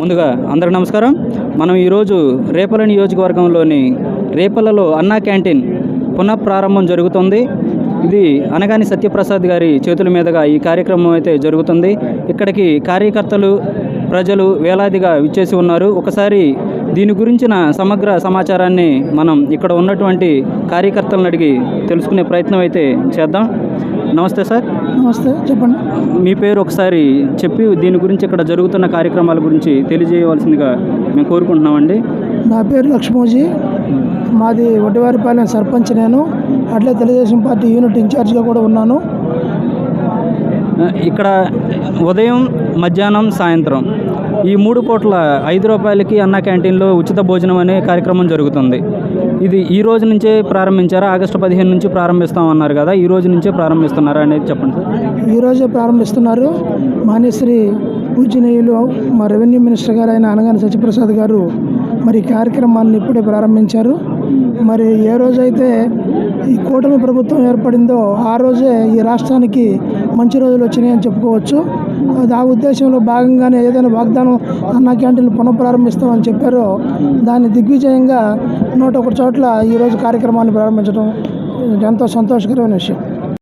ముందుగా అందరు నమస్కారం. మనం ఈరోజు రేపల నియోజకవర్గంలోని రేపలలో అన్నా క్యాంటీన్ పునఃప్రారంభం జరుగుతుంది. ఇది అనగాని సత్యప్రసాద్ గారి చేతుల మీదుగా ఈ కార్యక్రమం అయితే జరుగుతుంది. ఇక్కడికి కార్యకర్తలు ప్రజలు వేలాదిగా విచ్చేసి ఉన్నారు. ఒకసారి దీని గురించిన సమగ్ర సమాచారాన్ని మనం ఇక్కడ ఉన్నటువంటి కార్యకర్తలను అడిగి తెలుసుకునే ప్రయత్నం అయితే చేద్దాం. నమస్తే సార్. నమస్తే చెప్పండి. మీ పేరు ఒకసారి చెప్పి దీని గురించి ఇక్కడ జరుగుతున్న కార్యక్రమాల గురించి తెలియజేయవలసిందిగా మేము కోరుకుంటున్నామండి. నా పేరు లక్ష్మోజీ. మాది వడ్డివారిపాలెం సర్పంచ్ నేను. అట్లే తెలుగుదేశం పార్టీ యూనిట్ ఇన్ఛార్జ్గా కూడా ఉన్నాను. ఇక్కడ ఉదయం మధ్యాహ్నం సాయంత్రం ఈ మూడు పూట్ల ఐదు రూపాయలకి అన్న క్యాంటీన్లో ఉచిత భోజనం అనే కార్యక్రమం జరుగుతుంది. ఇది ఈ రోజు నుంచే ప్రారంభించారా? ఆగస్టు పదిహేను నుంచి ప్రారంభిస్తామన్నారు కదా ఈ రోజు నుంచే ప్రారంభిస్తున్నారా అనేది చెప్పండి సార్. ఈరోజే ప్రారంభిస్తున్నారు. మానేశ్రీ పూజనీయులు మా రెవెన్యూ మినిస్టర్ గారు అయిన అనగాని సత్యప్రసాద్ గారు మరి కార్యక్రమాన్ని ఇప్పుడే ప్రారంభించారు. మరి ఏ రోజైతే ఈ కూటమి ప్రభుత్వం ఏర్పడిందో ఆ రోజే ఈ రాష్ట్రానికి మంచి రోజులు వచ్చినాయని చెప్పుకోవచ్చు. ఆ ఉద్దేశంలో భాగంగానే ఏదైనా వాగ్దానం అన్న క్యాంటీన్లు పునఃప్రారంభిస్తామని చెప్పారో దాన్ని దిగ్విజయంగా నూట ఒకటి చోట్ల ఈరోజు కార్యక్రమాన్ని ప్రారంభించడం ఎంతో సంతోషకరమైన విషయం.